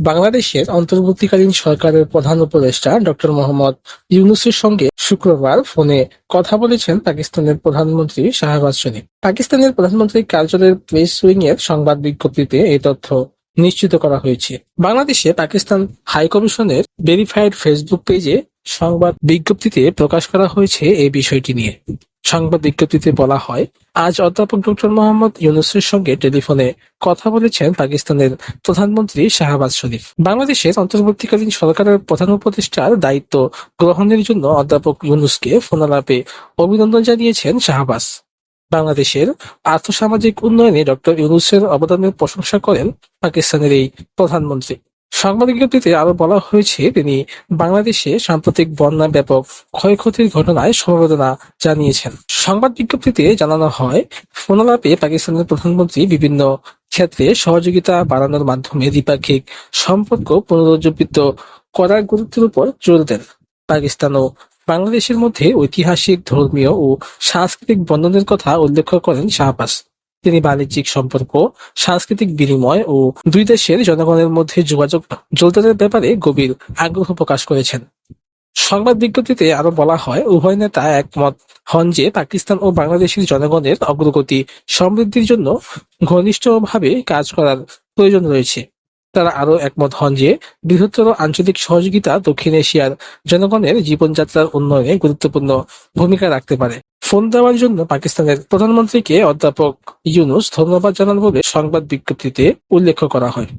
বাংলাদেশের অন্তর্বর্তীকালীন সরকারের প্রধান উপদেষ্টা ডক্টর মোহাম্মদ ইউনুসের সঙ্গে শুক্রবার ফোনে কথা বলেছেন পাকিস্তানের প্রধানমন্ত্রী শাহবাজ শরীফ। পাকিস্তানের প্রধানমন্ত্রীর কার্যালয়ের প্রেস উইং এর সংবাদ বিজ্ঞপ্তিতে এই তথ্য নিশ্চিত করা হয়েছে। বাংলাদেশে পাকিস্তান হাই কমিশনের ভেরিফাইড ফেসবুক পেজে সংবাদ বিজ্ঞপ্তিতে প্রকাশ করা হয়েছে এই বিষয়টি নিয়ে। সংবাদ বিজ্ঞপ্তিতে বলা হয়, আজ অধ্যাপক ডক্টর মোহাম্মদ ইউনুসের সঙ্গে টেলিফোনে কথা বলেছেন পাকিস্তানের প্রধানমন্ত্রী শাহবাজ শরীফ। বাংলাদেশের অন্তর্বর্তীকালীন সরকারের প্রধান উপদেষ্টার দায়িত্ব গ্রহণের জন্য অধ্যাপক ইউনুসকে ফোনালাপে অভিনন্দন জানিয়েছেন শাহবাজ। বাংলাদেশের আর্থসামাজিক উন্নয়নে ডক্টর ইউনুসের অবদানের প্রশংসা করেন পাকিস্তানের এই প্রধানমন্ত্রী। সংবাদ বিজ্ঞপ্তিতে আরও বলা হয়েছে, তিনি বাংলাদেশে সাম্প্রতিক বন্যা ব্যাপক ক্ষয়ক্ষতির ঘটনায় সমবেদনা জানিয়েছেন। সংবাদ বিজ্ঞপ্তিতে জানানো হয়, ফোনালাপে পাকিস্তানের প্রধানমন্ত্রী বিভিন্ন ক্ষেত্রে সহযোগিতা বাড়ানোর মাধ্যমে দ্বিপাক্ষিক সম্পর্ক পুনরুজ্জীবিত করার গুরুত্বের উপর জোর দেন। পাকিস্তান ও বাংলাদেশের মধ্যে ঐতিহাসিক, ধর্মীয় ও সাংস্কৃতিক বন্ধনের কথা উল্লেখ করেন শাহবাজ। তিনি বাণিজ্যিক সম্পর্ক, সাংস্কৃতিক বিনিময় ও দুই দেশের জনগণের মধ্যে যোগাযোগ জোরদারের ব্যাপারে গভীর আগ্রহ প্রকাশ করেছেন। সংবাদ বিজ্ঞপ্তিতে আরও বলা হয়, উভয় নেতা একমত হন যে পাকিস্তান ও বাংলাদেশের জনগণের অগ্রগতি সমৃদ্ধির জন্য ঘনিষ্ঠভাবে কাজ করার প্রয়োজন রয়েছে। তারা আরও একমত হন যে বৃহত্তর আঞ্চলিক সহযোগিতা দক্ষিণ এশিয়ার জনগণের জীবনযাত্রার উন্নয়নে গুরুত্বপূর্ণ ভূমিকা রাখতে পারে। ফোন দেওয়ার জন্য পাকিস্তানের প্রধানমন্ত্রীকে অধ্যাপক ইউনুস ধন্যবাদ জানান বলে সংবাদ বিজ্ঞপ্তিতে উল্লেখ করা হয়।